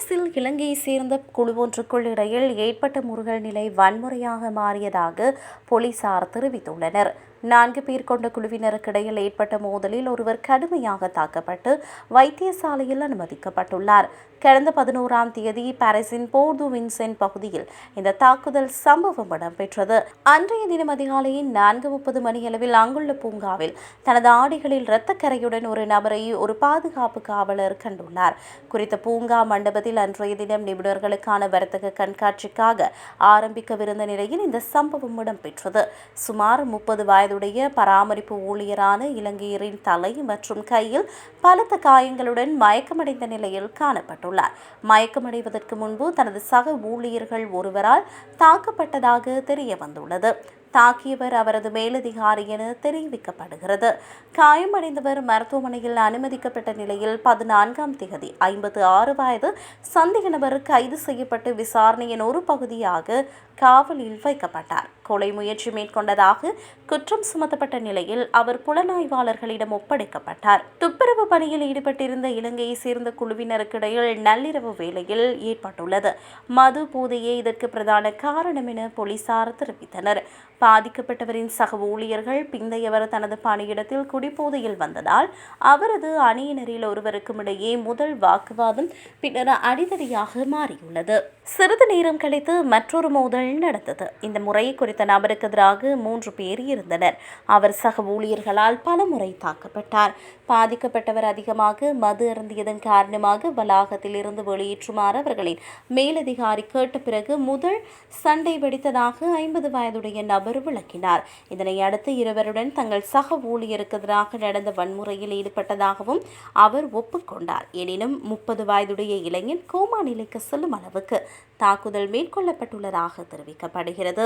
பாரிஸில் இலங்கையை சேர்ந்த குழு ஒன்றுக்குள் இடையில் ஏற்பட்ட முருகல் நிலை வன்முறையாக மாறியதாக போலீசார் தெரிவித்துள்ளனர். நான்கு பேர் கொண்ட குழுவினருக்கிடையில் ஏற்பட்ட மோதலில் ஒருவர் கடுமையாக தாக்கப்பட்டு வைத்தியசாலையில் அனுமதிக்கப்பட்டுள்ளார். கடந்த பதினோராம் தேதி பாரிஸின் போர்து வின்சென்ட் பகுதியில் இந்த தாக்குதல் சம்பவம் இடம்பெற்றது. அன்றைய தினம் அதிகாலையில் நான்கு முப்பது மணியளவில் அங்குள்ள பூங்காவில் தனது ஆடைகளில் இரத்தக்கரையுடன் ஒரு நபரை ஒரு பாதுகாப்பு காவலர் கண்டுள்ளார். குறித்த பூங்கா மண்டபத்தில் அன்றைய தினம் நிபுணர்களுக்கான வர்த்தக கண்காட்சிக்காக ஆரம்பிக்கவிருந்த நிலையில் இந்த சம்பவம் இடம்பெற்றது. சுமார் முப்பது வயதுடைய பராமரிப்பு ஊழியரான இலங்கையரின் தலை மற்றும் கையில் பலத்த காயங்களுடன் மயக்கமடைந்த நிலையில் காணப்பட்டுள்ளார். மயக்கமடைவதற்கு முன்பு தனது சக ஊழியர்கள் ஒருவரால் தாக்கப்பட்டதாக தெரிய வந்துள்ளது தாக்கியவர் அவரது மேலதிகாரி என தெரிவிக்கப்படுகிறது. காயமடைந்தவர் மருத்துவமனையில் அனுமதிக்கப்பட்ட நிலையில் பதினான்காம் தேதி ஐம்பத்து ஆறு வயது சந்தேக நபர் கைது செய்யப்பட்டு விசாரணையின் ஒரு பகுதியாக காவலில் வைக்கப்பட்டார். கொலை முயற்சி மேற்கொண்டதாக குற்றம் சுமத்தப்பட்ட நிலையில் அவர் புலனாய்வாளர்களிடம் ஒப்படைக்கப்பட்டார். துப்புரவு பணியில் ஈடுபட்டிருந்த இலங்கையை சேர்ந்த குழுவினருக்கிடையில் நள்ளிரவு வேளையில் ஏற்பட்டுள்ளது. மது போதையே இதற்கு பிரதான காரணம் என போலீசார் தெரிவித்தனர். பாதிக்கப்பட்டவரின் சக ஊழியர்கள் பிந்தையவர் தனது பணியிடத்தில் குடிபோதையில் வந்ததால் அவரது அணியினரில் ஒருவருக்கும் இடையே முதல் வாக்குவாதம் பின்னர் அடிதடியாக மாறியுள்ளது. சிறிது நேரம் கழித்து மற்றொரு மோதல் நடந்தது. இந்த முறை குறித்த நபருக்கு எதிராக மூன்று பேர் இருந்தனர். அவர் சக ஊழியர்களால் பல முறை தாக்கப்பட்டார். பாதிக்கப்பட்டவர் அதிகமாக மது அருந்தியதன் காரணமாக வளாகத்தில் இருந்து வெளியேற்றுமாறு அவர்களின் மேலதிகாரி கேட்ட பிறகு முதல் சண்டை வெடித்ததாக ஐம்பது வயதுடைய நபர் விளக்கினார். இதனை அடுத்து இருவருடன் தங்கள் சக ஊழியருக்கு எதிராக நடந்த வன்முறையில் ஈடுபட்டதாகவும் அவர் ஒப்புக்கொண்டார். எனினும் முப்பது வயதுடைய இளைஞன் கோமா நிலைக்கு செல்லும் அளவுக்கு தாக்குதல் மேற்கொள்ளப்பட்டுள்ளதாக தெரிவிக்கப்படுகிறது.